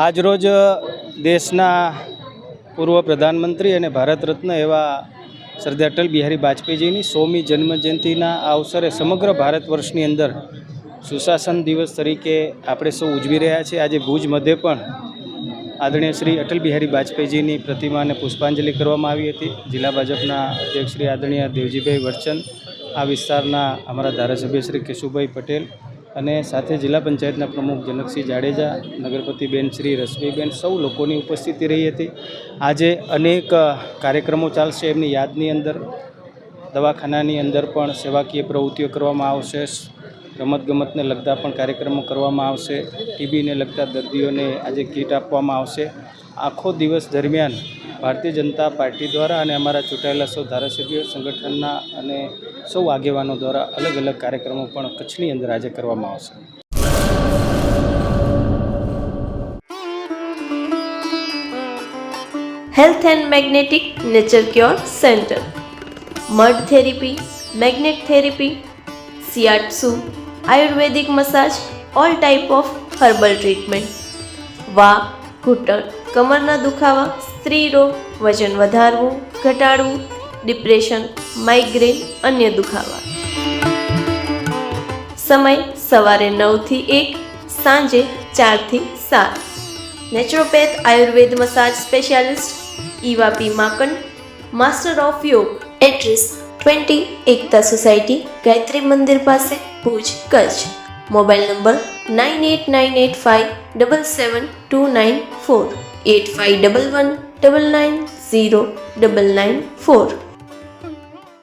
આજરોજ દેશના પૂર્વ પ્રધાનમંત્રી અને ભારત રત્ન એવા સરદાર અટલ બિહારી વાજપેયીજીની સોમી જન્મજયંતિના આ અવસરે સમગ્ર ભારત વર્ષની અંદર સુશાસન દિવસ તરીકે આપણે સૌ ઉજવી રહ્યા છીએ. આજે ભુજ મધ્યે પણ આદરણીય શ્રી અટલ બિહારી વાજપેયીજીની પ્રતિમાને પુષ્પાંજલિ કરવામાં આવી હતી. જિલ્લા ભાજપના અધ્યક્ષ શ્રી આદરણીય દેવજીભાઈ વરચંદ આ વિસ્તારના અમારા ધારાસભ્ય શ્રી કેશુભાઈ પટેલ અને સાથે જિલ્લા પંચાયતના પ્રમુખ જનકસિંહ જાડેજા, નગરપતિબેન શ્રી રશ્મિબેન સૌ લોકોની ઉપસ્થિતિ રહી હતી. આજે અનેક કાર્યક્રમો ચાલશે એમની યાદની અંદર. દવાખાનાની અંદર પણ સેવાકીય પ્રવૃત્તિઓ કરવામાં આવશે. રમતગમતને લગતા પણ કાર્યક્રમો કરવામાં આવશે. ટીબીને લગતા દર્દીઓને આજે કીટ આપવામાં આવશે. આખો દિવસ દરમિયાન ભારતીય જનતા પાર્ટી દ્વારા અને અમારા ચૂંટાયેલા સૌ ધારાસભ્યો, સંગઠનના અને સૌ આગેવાનો દ્વારા અલગ અલગ કાર્યક્રમો પણ કચ્છની અંદર આજે કરવામાં આવશે. Health and magnetic nature cure centre mud therapy magnet therapy shiatsu ayurvedic massage all type of herbal treatment વા ઘૂંટણ કમરના દુખાવા સ્ત્રી રોગ વજન વધારવું ઘટાડવું ડિપ્રેશન માઇગ્રેન અન્ય દુખાવા સમય સવારે નવથી એક સાંજે ચારથી સાત naturopath Ayurveda massage specialist Eva P Makan master of yoga address twenty Ekta society Gayatri Mandir પાસે Bhuj Kutch mobile number nine eight nine eight five double seven two nine four eight five double one double nine zero double nine four.